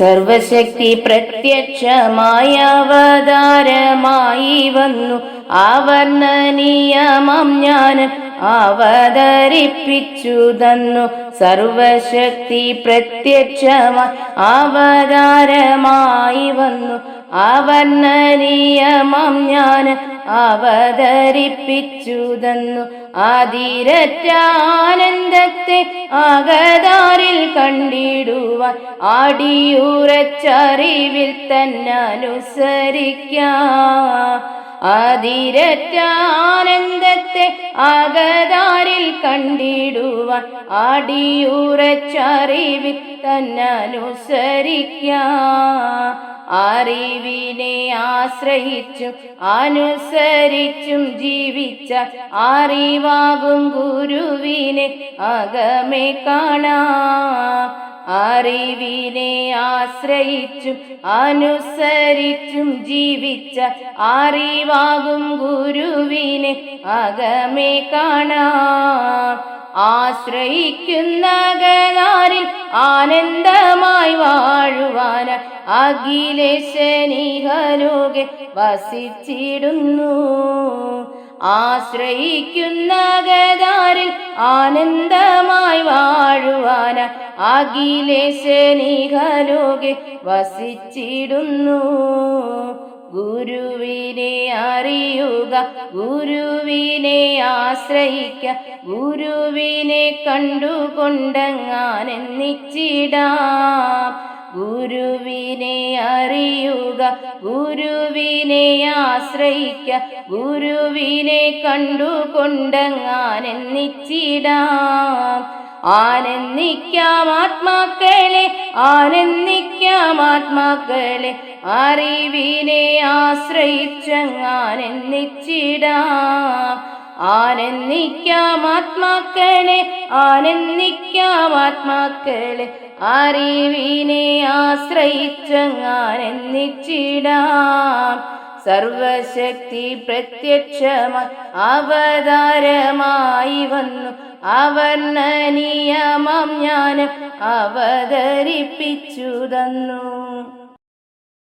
സർവശക്തി പ്രത്യക്ഷമായവതാരമായി വന്നു. ആവർണനീയമം ഞാൻ അവതരിപ്പിച്ചു തന്നു. സർവശക്തി പ്രത്യക്ഷമായി അവതാരമായി വന്നു. ആവർണനീയമം ഞാൻ അവതരിപ്പിച്ചു തന്നു ആതിരറ്റ ആനന്ദത്തെ ആകതാരിൽ കണ്ടിടുവാൻ ആടിയുറച്ചറിവിൽ തന്നെ ആതിരറ്റ ആനന്ദത്തെ അകതാരിൽ കണ്ടിടുവാൻ അടിയുറച്ചറിവിൽ തന്നനുസരിക്ക. അറിവിനെ ആശ്രയിച്ചും അനുസരിച്ചും ജീവിച്ച അറിവാകും ഗുരുവിനെ അകമേ കാണാം. അറിവിനെ ആശ്രയിച്ചും അനുസരിച്ചും ജീവിച്ച അറിവാകും ഗുരുവിനെ അകമേ കാണാം. ആശ്രയിക്കുന്ന ഗതാരിൽ ആനന്ദമായി വാഴുവാന അഖിലേശനിഹലോകെ വസിച്ചിടുന്നു. ആശ്രയിക്കുന്ന ഗതാരിൽ ആനന്ദമായി വാഴുവാന അഖിലേശനിഹലോകെ വസിച്ചിടുന്നു. ഗുരുവിനെ അറിയുക ഗുരുവിനെ ആശ്രയിക്ക ഗുരുവിനെ കണ്ടുകൊണ്ടങ്ങാനെന്നിച്ചിടാം. ഗുരുവിനെ അറിയുക ഗുരുവിനെ ആശ്രയിക്ക ഗുരുവിനെ കണ്ടുകൊണ്ടങ്ങാനെന്നിച്ചിടാം ആനന്ദിക്കാം ആത്മാക്കളെ ആനന്ദിക്കാം ആത്മാക്കളെ അറിവിനെ ആശ്രയിച്ചങ്ങാനെന്നിച്ചിടാം ആനന്ദിക്കാം ആത്മാക്കളെ ആനന്ദിക്കാം ആത്മാക്കളെ. അറിവിനെ ആശ്രയിച്ചങ്ങാനെന്നിച്ചിടാം സർവശക്തി പ്രത്യക്ഷമ അവതാരമായി വന്നു. അവർണനീയമം ഞാൻ അവതരിപ്പിച്ചു തന്നു.